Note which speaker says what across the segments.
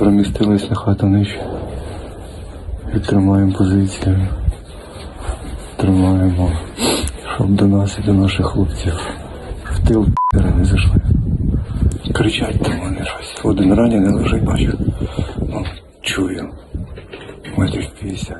Speaker 1: Перемістились на хату нижче. І тримаємо позицію. Тримаємо, щоб до нас і до наших хлопців в тил не зайшли. Кричать там вони щось. Один ранений лежить, бачу. Ну, чую. Метрів 50.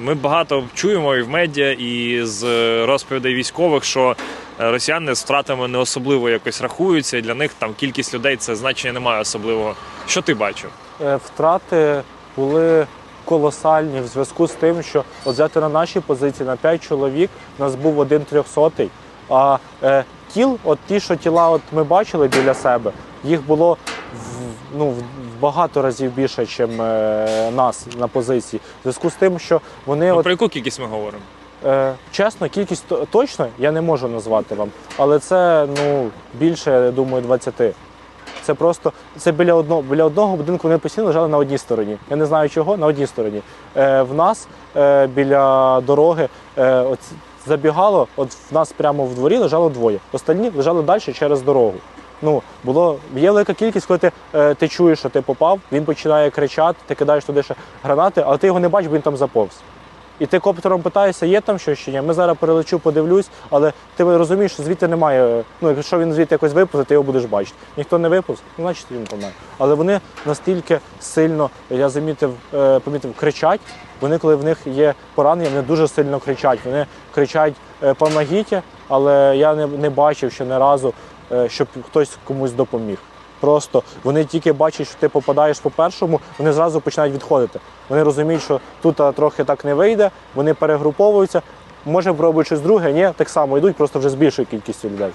Speaker 2: Ми багато чуємо і в медіа, і з розповідей військових, що е, росіяни з втратами не особливо якось рахуються, і для них там кількість людей це значення немає особливого. Що ти бачив?
Speaker 3: Е, Втрати були колосальні в зв'язку з тим, що от взяти на наші позиції на 5 чоловік, у нас був один трьохсотий, а е, тіл, от ті, що тіла от ми бачили біля себе, їх було в, ну, в багато разів більше, ніж е, нас на позиції. В зв'язку з тим, що вони
Speaker 2: Ну,
Speaker 3: от,
Speaker 2: про яку кількість ми говоримо?
Speaker 3: Е, чесно, кількість точно я не можу назвати вам, але це ну більше, я думаю, 20. Це просто це біля одного біля одного будинку. Вони постійно лежали на одній стороні. Я не знаю чого, на одній стороні. Е, в нас е, біля дороги е, от забігало, от в нас прямо в дворі лежало двоє. Остальні лежали далі через дорогу. Ну, було є велика кількість, коли ти, е, ти чуєш, що ти попав, він починає кричати, ти кидаєш туди ще гранати, але ти його не бачиш, бо він там заповз. І ти коптером питаєшся, є там щось чи ні. Ми зараз перелечу, подивлюсь, але ти розумієш, що звідти немає. Ну, якщо він звідти якось виповзе, ти його будеш бачити. Ніхто не виповз, ну, значить він помер. Але вони настільки сильно, я замітив, е, помітив, кричать. Вони, коли в них є поранення, вони дуже сильно кричать. Вони кричать е, «помогіть», але я не, не бачив ще не разу, е, щоб хтось комусь допоміг. Просто вони тільки бачать, що ти попадаєш по першому, вони зразу починають відходити. Вони розуміють, що тут трохи так не вийде, вони перегруповуються. Може, пробують щось друге, ні, так само йдуть, просто вже з більшою кількістю людей.